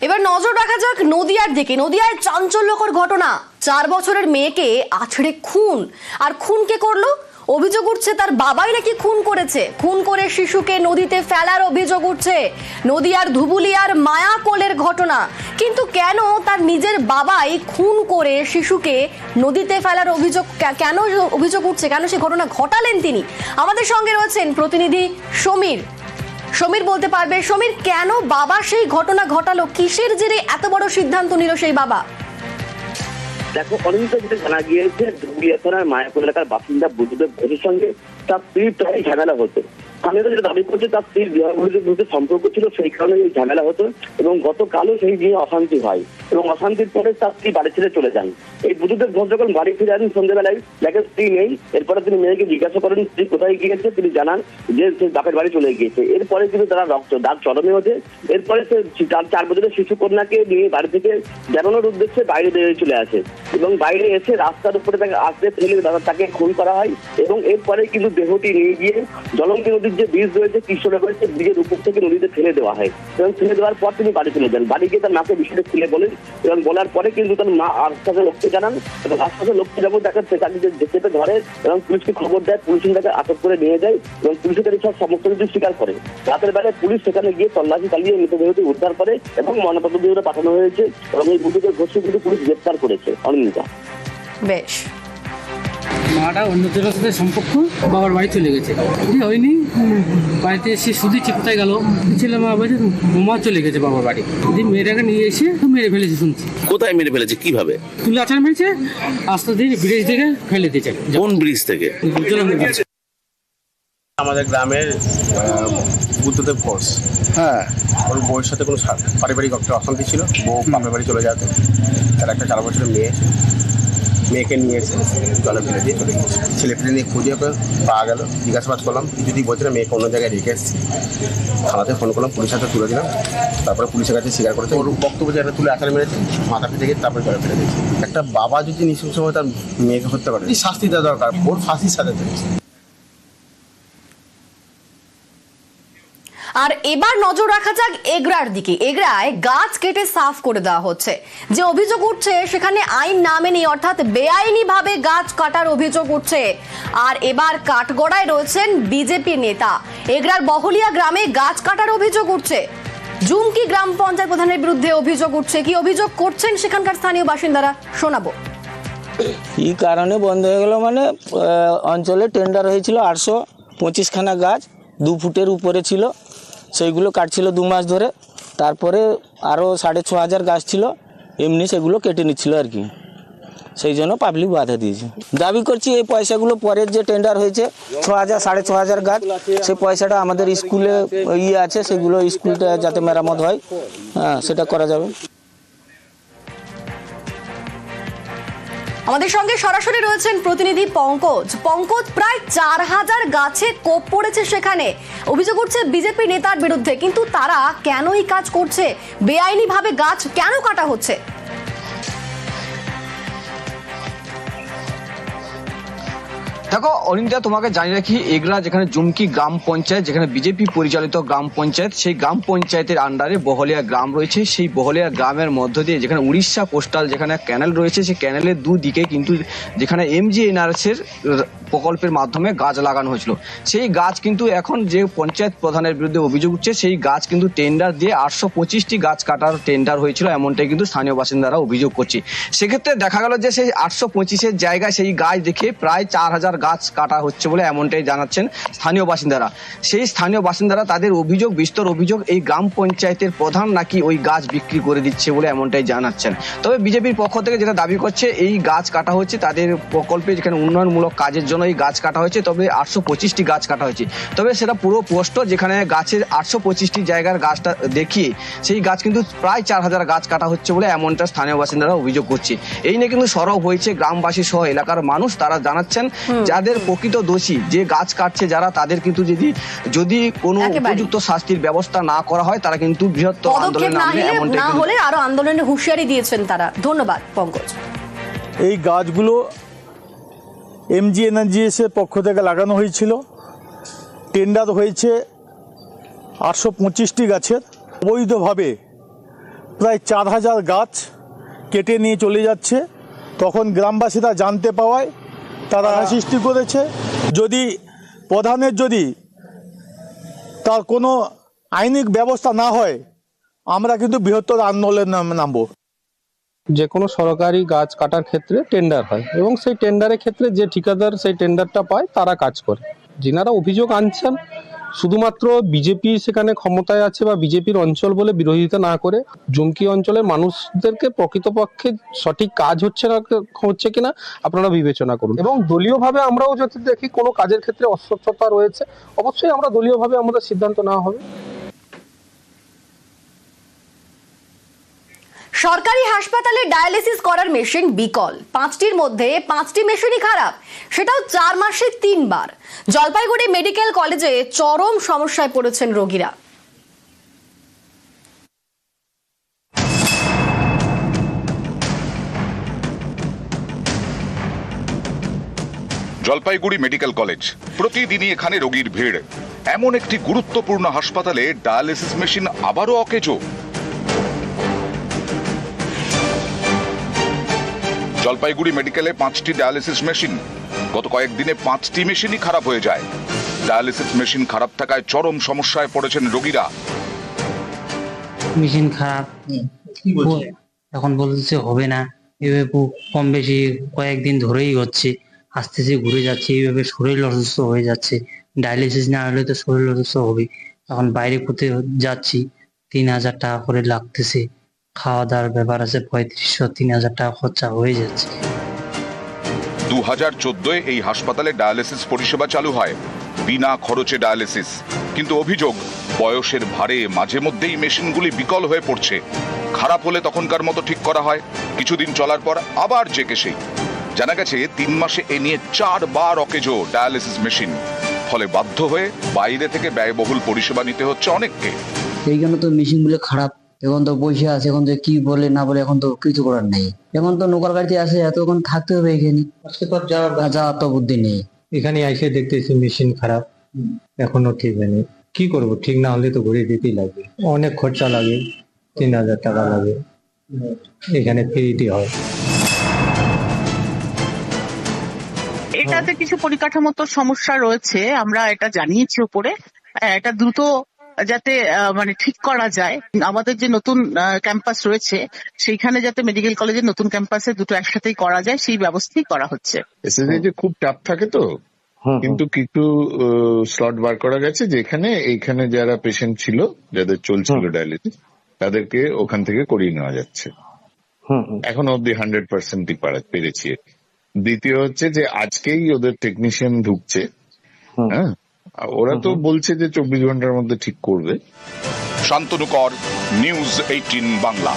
এবার নজর রাখা যাক নদিয়ার দিকে। নদিয়ায় চাঞ্চল্যকর ঘটনা। চার বছরের মেয়েকে আছড়ে খুন। আর খুন কে করল? অভিযোগ উঠছে তার বাবাই নাকি খুন করেছে। খুন করে শিশুকে নদীতে ফেলার অভিযোগ উঠছে। নদিয়ার ধুবুলিয়ার মায়া কোলের ঘটনা। কিন্তু কেন তার নিজের বাবাই খুন করে শিশুকে নদীতে ফেলার অভিযোগ? কেন অভিযোগ উঠছে? কেন সে ঘটনা ঘটালেন তিনি? আমাদের সঙ্গে রয়েছেন প্রতিনিধি সমীর। সমীর বলতে পারবে, সমীর, কেন বাবা সেই ঘটনা ঘটালো? কিসের জেরে এত বড় সিদ্ধান্ত নিল সেই বাবা? দেখো অনিন্দিত যেটা জানা গিয়েছে থানার মায়াপুর এলাকার বাসিন্দা বুদ্ধদেব ঘোষের সঙ্গে তার স্ত্রীর প্রায় ঝামেলা হতো। তো যেটা দাবি করছি, তার স্ত্রীর বিবাহ মধ্যে সম্পর্ক ছিল, সেই কারণে এই ঝামেলা হতো এবং গতকালও সেই নিয়ে অশান্তি হয় এবং অশান্তির পরে তার স্ত্রী বাড়ি ছেড়ে চলে যান। এই বুদ্ধদেব ঘোষ যখন বাড়ি ফিরে আসেন সন্ধ্যেবেলায় দেখেন স্ত্রী নেই। এরপরে তিনি মেয়েকে জিজ্ঞাসা করেন, স্ত্রী কোথায় গিয়েছে? তিনি জানান যে সে বাপের বাড়ি চলে গিয়েছে। এরপরে কিন্তু তারা রক্ত, দাগ চরমে ওঠে। এরপরে সে তার চার বছরের শিশু কন্যাকে নিয়ে বাড়ি থেকে বেরোনোর উদ্দেশ্যে বাইরে বেরিয়ে চলে আসে এবং বাইরে এসে রাস্তার উপরে তাকে আসতে ফেলে তাকে খুন করা হয় এবং এরপরে কিন্তু দেহটি নিয়ে গিয়ে জলঙ্গি নদীর যে ব্রিজ রয়েছে কৃষ্ণনগর রয়েছে ব্রিজের উপর থেকে নদীতে ফেলে দেওয়া হয়। এবং ফেলে দেওয়ার পর তিনি বাড়ি চলে যান। বাড়ি গিয়ে তার মাকে বিষয়টা খুলে বলেন এবং বলার পরে কিন্তু তার মা আশপাশের লোককে জানান এবং আশপাশের লোককে যখন তাকে তাকে চেপে ধরে এবং পুলিশকে খবর দেয় পুলিশ তাকে আটক করে নিয়ে যায় এবং পুলিশ তার সব সমস্ত কিছু স্বীকার করে। রাতের বেলায় পুলিশ সেখানে গিয়ে তল্লাশি চালিয়ে মৃতদেহটি উদ্ধার করে এবং ময়নাতদন্ত পাঠানো হয়েছে এবং এই বুদ্ধদের ঘোষকে কিন্তু পুলিশ গ্রেপ্তার করেছে, অনিন্দিতা। বেশ। মাটা অন্যদের সাথে সম্পর্ক বাবার বাড়ি চলে গেছে। বিয়ে হয়নি। বাড়িতে এসে শুধুছি কোথায় গেল? ছেলে মা বলছে বোমা চলে গেছে বাবার বাড়ি। দিয়ে মেয়েটাকে নিয়ে এসে মেরে ফেলেছে শুনছি। কোথায় মেরে ফেলেছে? কীভাবে? তুলে আচার মেরেছে আস্তে দিয়ে ব্রিজ থেকে ফেলে দিয়েছে। কোন ব্রিজ থেকে। আমাদের গ্রামের বুদ্ধদেব ঘোষ। হ্যাঁ। ওর বউয়ের সাথে কোনো পারিবারিক একটা অশান্তি ছিল। বউ বাপের বাড়ি চলে যেত তার একটা চার বছরের মেয়ে। মেয়েকে নিয়ে এসে জলে ফেলে দিয়ে চলে গেছে। ছেলে ফেলে নিয়ে খুঁজে পাওয়া গেল। জিজ্ঞাসাবাদ করলাম যদি বলছে না, মেয়েকে অন্য জায়গায় রেখে এসেছি। থানাতে ফোন করলাম, পুলিশের হাতে তুলে দিলাম। তারপরে পুলিশের কাছে স্বীকার করেছে, ওর বক্তব্য যে তুলে আকারে মেরেছে, মাথা ফেটে গিয়ে তারপরে জলে ফেলে দিয়েছে। একটা বাবা যদি নৃশংসভাবে তার মেয়েকে হত্যা করে। শাস্তি দেওয়া দরকার, ওর ফাঁসির সাথে। আর এবার নজর রাখা যাক এগরার দিকে। এগরায় গাছ কেটে সাফ করে দেওয়া হচ্ছে। যে অভিযোগ উঠছে, সেখানে আইন না মেনে অর্থাৎ বেআইনি ভাবে গাছ কাটার অভিযোগ উঠছে। আর এবার কাঠগড়ায় রয়েছেন বিজেপি নেতা। এগরার বহলিয়া গ্রামে গাছ কাটার অভিযোগ উঠছে। জুমকি গ্রাম পঞ্চায়েত প্রধানের বিরুদ্ধে অভিযোগ উঠছে। কি অভিযোগ করছেন সেখানকার স্থানীয় বাসিন্দারা? শোনাবো। কী কারণে বন্ধ হয়ে গেল মানে অঞ্চলে টেন্ডার হয়েছিল আটশো পঁচিশখানা গাছ, দু ফুটের উপরে ছিল। সেইগুলো কাটছিল দু মাস ধরে। তারপরে আরও সাড়ে ছ হাজার গাছ ছিল, এমনি সেগুলো কেটে নিচ্ছিল আর কি। সেই জন্য পাবলিক বাধা দিয়েছে। দাবি করছি এই পয়সাগুলো পরের যে টেন্ডার হয়েছে, ছ হাজার, সাড়ে ছ হাজার গাছ, সেই পয়সাটা আমাদের স্কুলে ইয়ে আছে, সেগুলো স্কুলটা যাতে মেরামত হয় হ্যাঁ সেটা করা যাবে। আমাদের সঙ্গে সরাসরি রয়েছেন প্রতিনিধি পঙ্কজ। পঙ্কজ, প্রায় চার হাজার গাছে কোপ পড়েছে সেখানে। অভিযোগ উঠছে বিজেপি নেতার বিরুদ্ধে, কিন্তু তারা কেন এই কাজ করছে? বেআইনিভাবে গাছ কেন কাটা হচ্ছে? দেখো অনিন্দা তোমাকে জানিয়ে রাখি এগরা যেখানে জুমকি গ্রাম পঞ্চায়েত, যেখানে বিজেপি পরিচালিত গ্রাম পঞ্চায়েত, সেই গ্রাম পঞ্চায়েতের আন্ডারে বহলিয়া গ্রাম রয়েছে। সেই বহলিয়া গ্রামের মধ্য দিয়ে যেখানে উড়িষ্যা কোস্টাল যেখানে ক্যানেল রয়েছে, সেই ক্যানেলের দুদিকে কিন্তু যেখানে এমজি এনআরএসের প্রকল্পের মাধ্যমে গাছ লাগানো হয়েছিল। সেই গাছ কিন্তু এখন যে পঞ্চায়েত প্রধানের বিরুদ্ধে অভিযোগ উঠছে, সেই গাছ কিন্তু টেন্ডার দিয়ে আটশো পঁচিশটি গাছ কাটার টেন্ডার হয়েছিল, এমনটাই কিন্তু স্থানীয় বাসিন্দারা অভিযোগ করছে। সেক্ষেত্রে দেখা গেল যে সেই আটশো পঁচিশের জায়গায় সেই গাছ দেখে প্রায় চার হাজার গাছ কাটা হচ্ছে বলে এমনটাই জানাচ্ছেন স্থানীয় বাসিন্দারা। সেই স্থানীয় বাসিন্দারা তাদের অভিযোগ, বিস্তর অভিযোগ এই গ্রাম পঞ্চায়েতের প্রধান নাকি ওই গাছ বিক্রি করে দিচ্ছে বলে এমনটাই জানাচ্ছেন। তবে বিজেপির পক্ষ থেকে যেটা দাবি করছে, এই গাছ কাটা হচ্ছে, তাদের প্রকল্পে যেখানে উন্নয়নমূলক কাজের জন্য এই গাছ কাটা হয়েছে, তবে আটশো পঁচিশটি গাছ কাটা হয়েছে। তবে সেটা পুরো পোস্ট যেখানে গাছের আটশো পঁচিশটি জায়গার গাছটা দেখিয়ে সেই গাছ কিন্তু প্রায় চার হাজার গাছ কাটা হচ্ছে বলে এমনটা স্থানীয় বাসিন্দারা অভিযোগ করছে। এই নিয়ে কিন্তু সরব হয়েছে গ্রামবাসী সহ এলাকার মানুষ, তারা জানাচ্ছেন যাদের প্রকৃত দোষী যে গাছ কাটছে যারা তাদের কিন্তু যদি যদি কোনো। উপযুক্ত শাস্তির ব্যবস্থা না করা হয় তারা কিন্তু বৃহত্তর আন্দোলনে না হলে আরও আন্দোলনের হুঁশিয়ারি দিয়েছেন তারা। ধন্যবাদ পঙ্কজ। এই গাছগুলো এমজি এনার্জিএসের পক্ষ থেকে লাগানো হয়েছিল। টেন্ডার হয়েছে আটশো পঁচিশটি গাছের। অবৈধভাবে প্রায় চার হাজার গাছ কেটে নিয়ে চলে যাচ্ছে। তখন গ্রামবাসীরা জানতে পাওয়ায় তারা সৃষ্টি করেছে। যদি প্রধানের যদি তার কোনো আইনিক ব্যবস্থা না হয় আমরা কিন্তু বৃহত্তর আন্দোলনে নাম- নামবো। যে কোনো সরকারি গাছ কাটার ক্ষেত্রে টেন্ডার হয় এবং সেই টেন্ডারের ক্ষেত্রে যে ঠিকাদার সেই টেন্ডারটা পায় তারা কাজ করে। যিনারা অভিযোগ আনছেন শুধুমাত্র বিজেপি সেখানে ক্ষমতায় আছে বা বিজেপির অঞ্চল বলে বিরোধিতা না করে জমকি অঞ্চলের মানুষদেরকে প্রকৃতপক্ষে সঠিক কাজ হচ্ছে না, হচ্ছে কিনা আপনারা বিবেচনা করুন। এবং দলীয়ভাবে আমরাও যদি দেখি কোনো কাজের ক্ষেত্রে অস্বচ্ছতা রয়েছে, অবশ্যই আমরা দলীয়ভাবে আমাদের সিদ্ধান্ত নেওয়া হবে। সরকারি হাসপাতালে ডায়ালিসিস করার মেশিন বিকল। পাঁচটির মধ্যে পাঁচটি মেশিনই খারাপ। সেটাও চার মাসে তিনবার। জলপাইগুড়ি মেডিকেল কলেজে চরম সমস্যায় পড়েছেন রোগীরা। Jalpaiguri medical college. প্রতিদিনই এখানে রোগীর ভিড়। এমন একটি গুরুত্বপূর্ণ হাসপাতালে ডায়ালিসিস মেশিন আবারও অকেজো। জলপাইগুড়ি মেডিকেলে পাঁচটি ডায়ালিসিস মেশিন। গত কয়েকদিনে পাঁচটি মেশিনই খারাপ হয়ে যায়। ডায়ালিসিস মেশিন খারাপ থাকায় চরম সমস্যায় পড়েছেন রোগীরা। মেশিন খারাপ। এখন বলতেছে হবে না। এভাবে খুব কম বেশি কয়েকদিন ধরেই হচ্ছে। আসতেছে ঘুরে যাচ্ছে এইভাবে শরীর অসুস্থ হয়ে যাচ্ছে। ডায়ালিসিস না হলে তো শরীর অসুস্থ হবে এখন বাইরে করতে যাচ্ছি? তিন হাজার টাকা করে লাগতেছে। খাওয়া দাওয়ার ব্যাপার আছে পঁয়ত্রিশশো তিন হাজার টাকা খরচা হয়ে যাচ্ছে। দু হাজার চোদ্দোয় এই হাসপাতালে ডায়ালিসিস পরিষেবা চালু হয় বিনা খরচে ডায়ালিসিস। কিন্তু অভিযোগ বয়সের ভারে মাঝে মধ্যেই মেশিনগুলি বিকল হয়ে পড়ছে। খারাপ হলে তখনকার মতো ঠিক করা হয় কিছুদিন চলার পর আবার জেকে সেই। জানা গেছে তিন মাসে এ নিয়ে চারবার অকেজো ডায়ালিসিস মেশিন। ফলে বাধ্য হয়ে বাইরে থেকে ব্যয়বহুল পরিষেবা নিতে হচ্ছে অনেককে। এইখানে তো মেশিনগুলো খারাপ। এখন তো বসে আছে এখন তো কি বলে না বলে এখন তো কিছু করার নেই। এখন তো নৌকার গাড়িতে আসে এতক্ষণ থাকতে হবে এখানে। আজকে তো যাওয়ার তো বুদ্ধি নেই। এখানে এসে দেখতেছি মেশিন খারাপ। এখনও ঠিক হয়নি। কি করব? ঠিক না হলে তো ঘুরে দিতেই লাগবে অনেক খরচা লাগে তিন হাজার টাকা লাগে। এখানে ফ্রিতে হয়। এটাতে কিছু পরিকাঠামোগত সমস্যা রয়েছে আমরা এটা জানিয়েছি উপরে। আহ, এটা দ্রুত যাতে আহ, মানে ঠিক করা যায়। আমাদের যে নতুন ক্যাম্পাস রয়েছে সেইখানে যাতে মেডিকেল কলেজের নতুন ক্যাম্পাসে দুটো একসাথেই করা যায় সেই ব্যবস্থাই করা হচ্ছে। যে খুব টাফ থাকে তো? কিন্তু কিছু স্লট বার করা গেছে যেখানে এইখানে যারা পেশেন্ট ছিল যাদের চলছিল ডায়ালিসিস তাদেরকে ওখান থেকে করিয়ে নেওয়া যাচ্ছে। এখন অব্দি হান্ড্রেড পার্সেন্টই পেরেছি দ্বিতীয় হচ্ছে যে আজকেই ওদের টেকনিশিয়ান ঢুকছে হ্যাঁ? ওরা তো বলছে যে চব্বিশ ঘণ্টার মধ্যে ঠিক করবে। Shantanukar news eighteen Bangla.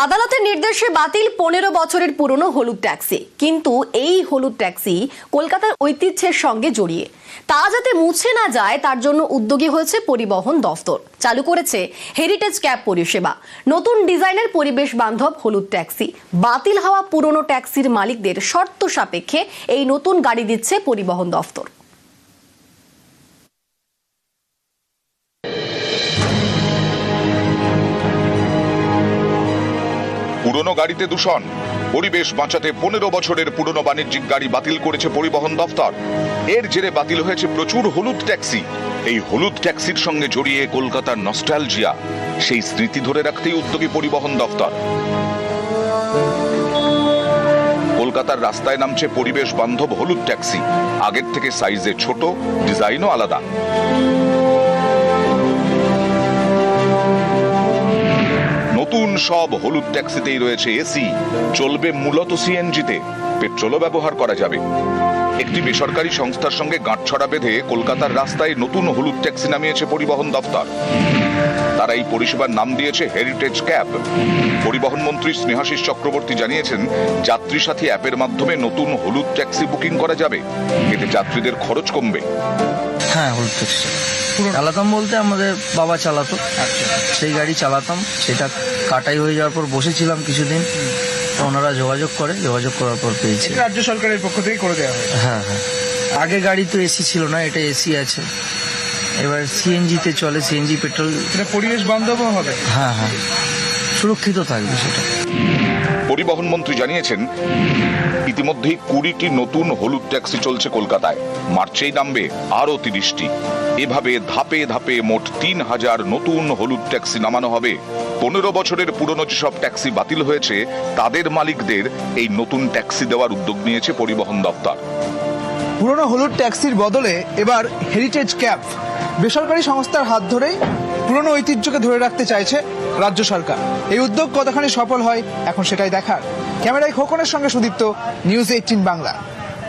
আদালতের নির্দেশে বাতিল পনেরো বছরের পুরনো হলুদ ট্যাক্সি। কিন্তু এই হলুদ ট্যাক্সি কলকাতার ঐতিহ্যের সঙ্গে জড়িয়ে। তা যাতে মুছে না যায়, তার জন্য উদ্যোগী হয়েছে পরিবহন দফতর। চালু করেছে হেরিটেজ ক্যাব পরিষেবা। নতুন ডিজাইনের পরিবেশ বান্ধব হলুদ ট্যাক্সি। বাতিল হওয়া পুরনো ট্যাক্সির মালিকদের শর্ত সাপেক্ষে এই নতুন গাড়ি দিচ্ছে পরিবহন দফতর। গাড়িতে দূষণ। পরিবেশ বাঁচাতে পনেরো বছরের পুরনো বাণিজ্যিক গাড়ি বাতিল করেছে পরিবহন দফতর এর জেরে বাতিল হয়েছে প্রচুর হলুদ ট্যাক্সি। এই হলুদ ট্যাক্সির সঙ্গে জড়িয়ে কলকাতার নস্টালজিয়া, সেই স্মৃতি ধরে রাখতেই উদ্যোগী পরিবহন দফতর কলকাতার রাস্তায় নামছে পরিবেশ বান্ধব হলুদ ট্যাক্সি। আগের থেকে সাইজে ছোট, ডিজাইনও আলাদা। নতুন সব হলুদ ট্যাক্সিতেই রয়েছে এসি। চলবে মূলত সিএনজিতে। পেট্রোলও ব্যবহার করা যাবে। একটি বেসরকারি সংস্থার সঙ্গে গাঁটছড়া বেঁধে কলকাতার রাস্তায় নতুন হলুদ ট্যাক্সি নামিয়েছে পরিবহন দফতর। তারা এই পরিষেবার নাম দিয়েছে হেরিটেজ ক্যাব পরিবহন মন্ত্রী স্নেহাশিস চক্রবর্তী জানিয়েছেন যাত্রী সাথী অ্যাপের মাধ্যমে নতুন হলুদ ট্যাক্সি বুকিং করা যাবে। এতে যাত্রীদের খরচ কমবে। হ্যাঁ হলুদ ট্যাক্সি। চালাতাম বলতে আমাদের বাবা চালাতো। সেই গাড়ি চালাতাম। সেটা কাটাই হয়ে যাওয়ার পর বসেছিলাম কিছুদিন। ওনারা যোগাযোগ করে যোগাযোগ করার পর পেয়েছে। রাজ্য সরকারের পক্ষ থেকে করে দেওয়া হয়। হ্যাঁ হ্যাঁ। আগে গাড়ি তো এসি ছিল না এটা এসি আছে। এবার সিএনজিতে চলে সিএনজি পেট্রোল এটা পরিবেশ বান্ধবও হবে। হ্যাঁ হ্যাঁ। সুরক্ষিত থাকবে সেটা। পরিবহন মন্ত্রী জানিয়েছেন ইতিমধ্যেই কুড়িটি নতুন হলুদ ট্যাক্সি চলছে কলকাতায়। মার্চেই নামবে আরও তিরিশটি। এভাবে ধাপে ধাপে মোট তিন হাজার নতুন হলুদ ট্যাক্সি নামানো হবে। পনেরো বছরের পুরনো যেসব ট্যাক্সি বাতিল হয়েছে তাদের মালিকদের এই নতুন ট্যাক্সি দেওয়ার উদ্যোগ নিয়েছে পরিবহন দপ্তর। পুরনো হলুদ ট্যাক্সির বদলে এবার হেরিটেজ ক্যাব বেসরকারি সংস্থার হাত ধরেই পুরনো ঐতিহ্যকে ধরে রাখতে চাইছে রাজ্য সরকার। এই উদ্যোগ কতখানি সফল হয় এখন সেটাই দেখার। ক্যামেরায় খোকনের সঙ্গে সুদীপ্ত নিউজ এইটিন বাংলা।